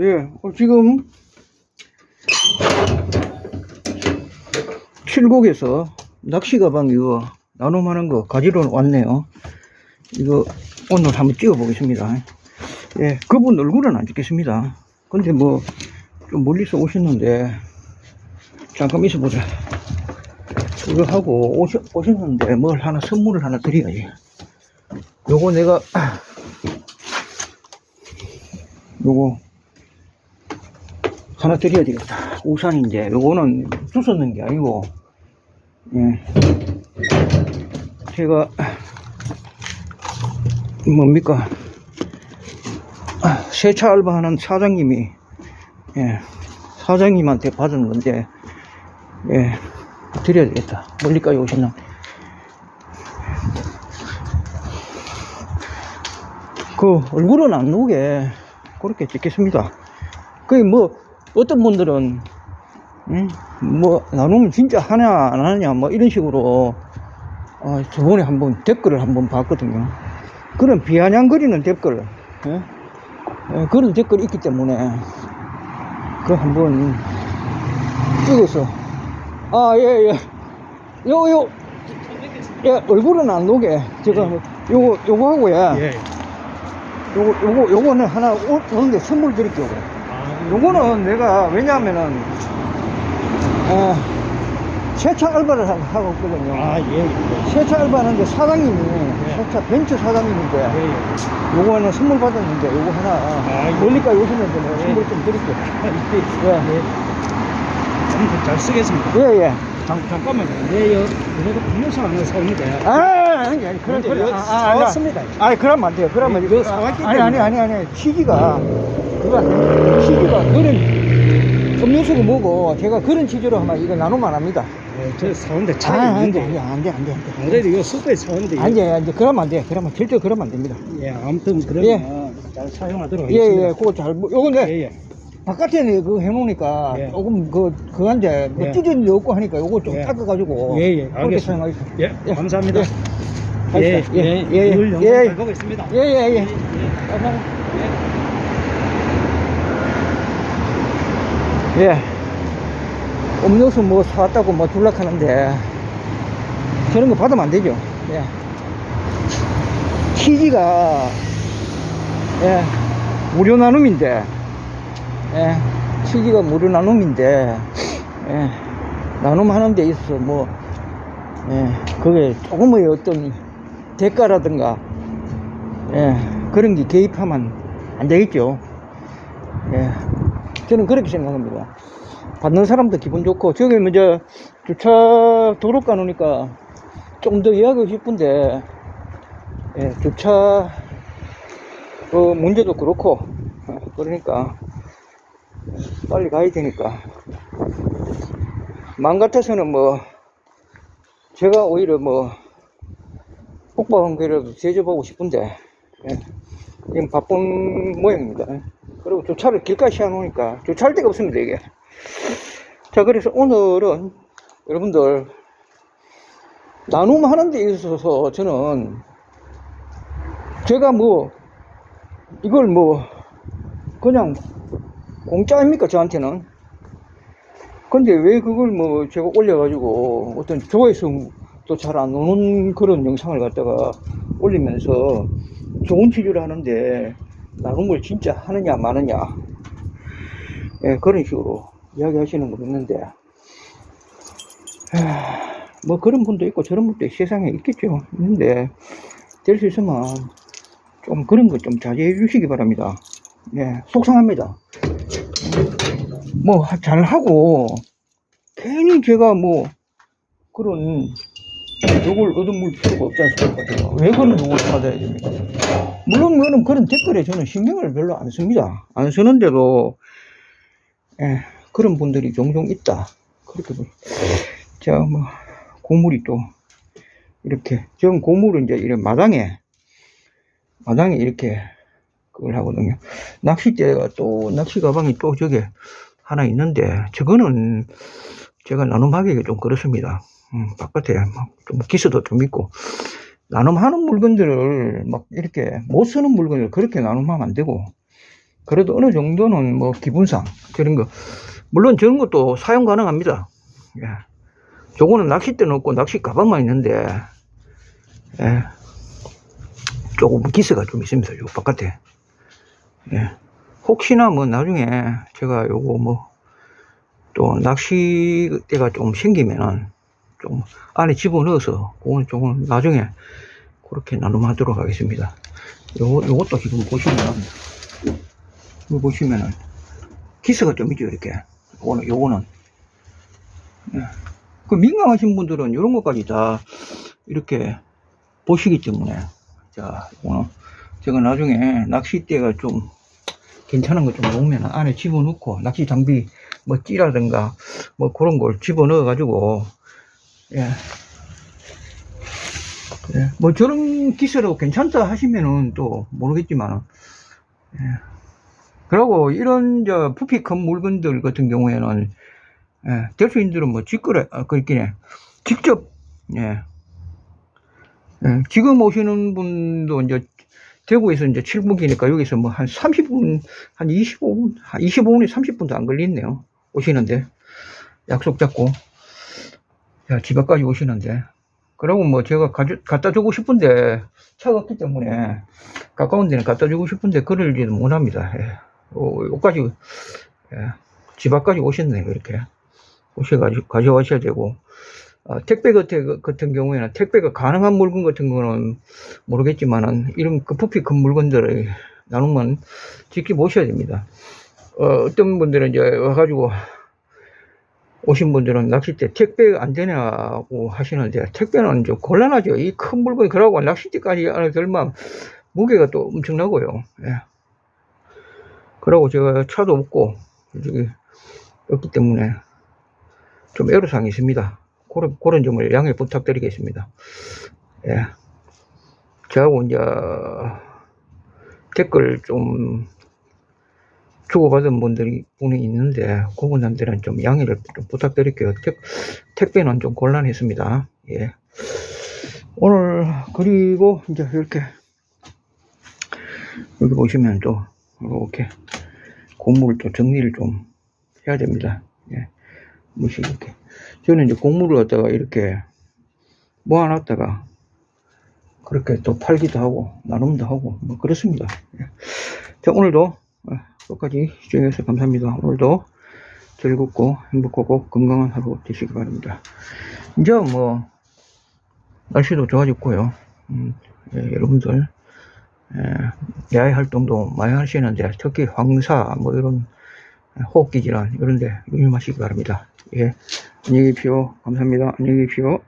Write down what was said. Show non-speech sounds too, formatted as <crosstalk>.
예, 어, 지금 칠곡에서 낚시 가방 이거 나눔하는 거 가지러 왔네요. 이거 오늘 한번 찍어 보겠습니다. 예, 그분 얼굴은 안 찍겠습니다. 근데 뭐 좀 멀리서 오셨는데 잠깐 있어 보자. 이거 하고 오셨, 오셨는데 뭘 하나 선물을 하나 드려야지. 요거 내가 <clears throat> 요거 하나 드려야 되겠다. 우산인데 요거는 주웠는 게 아니고 예. 제가 뭡니까 아, 세차 알바하는 사장님이 예, 사장님한테 받은 건데 예, 드려야 되겠다. 멀리까지 오셨나? 그 얼굴은 안 나오게 그렇게 찍겠습니다. 그 뭐 어떤 분들은 음, 뭐 나누면 진짜 하냐 안 하냐 뭐 이런 식으로 어, 저번에 한번 댓글을 한번 봤거든요. 그런 비아냥거리는 댓글 예? 예, 그런 댓글이 있기 때문에 그 한번 찍어서 아예 예. 요요 예, 얼굴은 안 녹게 제가 요거 요거 하고 예. 예. 요거 요거 요거는 하나 오- 오는데 선물 드릴게요. 그래. 아, 요거는 내가 왜냐하면은 어, 세차 알바를 하- 하고 있거든요. 아, 예, 예. 세차 알바하는데 사장님이 세차 벤처 사장님인데 예, 예. 요거 하나 선물 받았는데 요거 하나 아, 예. 멀리까지 오셨는데 내가 예. 선물 좀 드릴게요. 아, 예. 예. 예. 아무튼 잘 쓰겠습니다. 예, 예. 잠, 잠깐만요. 네, 요, 그래도 음료수 하나 사오는데. 아, 아니, 아니, 그런, 이거 아, 아, 사왔습니다. 아니, 아니, 그러면 안 돼요. 그러면, 이거 사왔기 아니, 아니, 아니, 아니, 취지가, 그거, 취지가 그런, 음료수가 뭐고, 제가 그런 취지로 하면 이거 안 합니다. 예, 저 사오는데 아, 차이 안 돼, 있는데. 안 돼, 안 돼, 안 돼. 안 그래도 이거 슈퍼에 사오는데. 안 돼, 안 돼. 그러면 안 돼. 그러면 절대 그러면 안 됩니다. 예, 아무튼 그러면 잘 사용하도록 예, 하겠습니다. 예, 그거 잘, 뭐, 요건데, 예, 예. 바깥에 그거 해놓으니까, 예. 조금 그, 그 한데, 뭐 예. 찢어진 데 없고 하니까 요거 좀 예. 닦아가지고. 예, 예, 그렇게 알겠습니다. 사용하겠습니다. 예, 예. 감사합니다. 예, 예, 예, 예, 예, 예. 늘 영상 예. 잘 보고 있습니다. 예, 예, 예. 예. 예. 음료수 뭐 사왔다고 뭐 줄락하는데 저런 거 받으면 안 되죠. 예. 취지가 예. 무료 나눔인데 예. 취지가 무료 나눔인데 예. 나눔하는 데 있어서 뭐 예. 그게 조금의 어떤 대가라든가 예. 그런 게 개입하면 안 되겠죠. 예. 저는 그렇게 생각합니다. 받는 사람도 기분 좋고, 저기 먼저 주차 도로 가놓으니까 좀 더 이야기하고 싶은데, 예, 주차, 그 문제도 그렇고, 어, 그러니까, 빨리 가야 되니까. 마음 같아서는 뭐, 제가 오히려 뭐, 폭박 한 개라도 제접하고 싶은데, 예, 지금 바쁜 모양입니다. 그리고 주차를 길가에 세워놓으니까 주차할 데가 없습니다, 이게. 자, 그래서 오늘은 여러분들 나눔 하는 데 있어서 저는 제가 뭐 이걸 뭐 그냥 공짜입니까, 저한테는? 근데 왜 그걸 뭐 제가 올려가지고 어떤 조회성도 잘 안 오는 그런 영상을 갖다가 올리면서 좋은 취지를 하는데 나눔을 진짜 하느냐 마느냐. 예, 그런 식으로 이야기하시는 분 있는데 하, 뭐 그런 분도 있고 저런 분도 세상에 있겠죠. 있는데 될 수 있으면 좀 그런 거좀 자제해 주시기 바랍니다. 예, 속상합니다. 뭐 잘하고 괜히 제가 뭐 그런 욕을 얻어물 필요가 없지 않습니까 제가? 왜 그런 욕을 받아야 됩니까 물론 그런, 그런 댓글에 저는 신경을 별로 안 씁니다. 안 쓰는데도, 예, 그런 분들이 종종 있다. 그렇게 보 자, 뭐, 고물이 또, 이렇게, 전 고물은 이제 이런 마당에, 마당에 이렇게, 그걸 하거든요. 낚싯대가 또, 낚시 가방이 또 저게 하나 있는데, 저거는 제가 나눔하기가 좀 그렇습니다. 음, 바깥에 막좀 기스도 좀 있고, 나눔하는 물건들을 막 이렇게 못 쓰는 물건을 그렇게 나눔하면 안 되고 그래도 어느 정도는 뭐 기분상 저런 거 물론 저런 것도 사용 가능합니다. 예. 저거는 낚싯대는 없고 낚시 가방만 있는데 예. 조금 기스가 좀 있습니다. 요 바깥에. 예. 혹시나 뭐 나중에 제가 요거 뭐 또 낚시대가 좀 생기면은 좀 안에 집어넣어서 그건 조금 나중에 그렇게 나눔하도록 하겠습니다. 요거, 요것도 지금 보시면은 이거 보시면은 기스가 좀 있죠 이렇게 요거는 요거는 예. 그 민감하신 분들은 이런 것까지 다 이렇게 보시기 때문에 자 오늘 제가 나중에 낚싯대가 좀 괜찮은 거 좀 놓으면 안에 집어넣고 낚시 장비 뭐 찌라든가 뭐 그런 걸 집어넣어 가지고 예. 예. 뭐 저런 기세로 괜찮다 하시면은 또 모르겠지만은 예. 그리고 이런 저 부피 큰 물건들 같은 경우에는 예, 대표인들은 뭐 직거래 아, 그렇긴 직접 예. 예, 지금 오시는 분도 이제 대구에서 이제 7분기니까 여기서 뭐 한 30분, 한 25분, 한 25분에 30분도 안 걸리네요. 오시는데. 약속 잡고. 야, 집 앞까지 오시는데. 그러고 뭐 제가 가져, 갖다 주고 싶은데 차가 없기 때문에 가까운 데는 갖다 주고 싶은데 그럴 일은 못 합니다. 예. 어, 여기까지, 예. 집 앞까지 오셨네요. 이렇게. 오셔가지고 가져가셔야 되고. 어, 택배 같은, 같은 경우에는 택배가 가능한 물건 같은 거는 모르겠지만은 이런 그 부피 큰 물건들을 나누면 지켜보셔야 됩니다. 어, 떤 분들은 이제 와가지고 오신 분들은 낚싯대 택배가 안 되냐고 하시는데 택배는 좀 곤란하죠. 이 큰 물건이 그러고 낚싯대까지 안에 들면 무게가 또 엄청나고요. 예. 그러고 제가 차도 없고 저기 없기 때문에 좀 애로사항이 있습니다. 그런, 그런 점을 양해 부탁드리겠습니다. 예. 저하고 이제 댓글 좀 주고받은 분들이 분이 있는데 그분한테는 좀 양해를 좀 부탁드릴게요. 택, 택배는 좀 곤란했습니다. 예. 오늘 그리고 이제 이렇게 여기 보시면 또 이렇게 곡물을 또 정리를 좀 해야 됩니다. 예. 무시 이렇게 저는 이제 곡물을 갖다가 이렇게 모아놨다가 그렇게 또 팔기도 하고 나눔도 하고 뭐 그렇습니다. 예. 자 오늘도 어, 끝까지 시청해주셔서 감사합니다. 오늘도 즐겁고 행복하고 건강한 하루 되시기 바랍니다. 이제 뭐 날씨도 좋아졌고요. 음, 예, 여러분들 예, 야외 활동도 많이 하시는데 특히 황사 뭐 이런 호흡기 질환 이런데 유념하시기 바랍니다. 예, 안녕히 계십시오. 감사합니다. 안녕히 계십시오.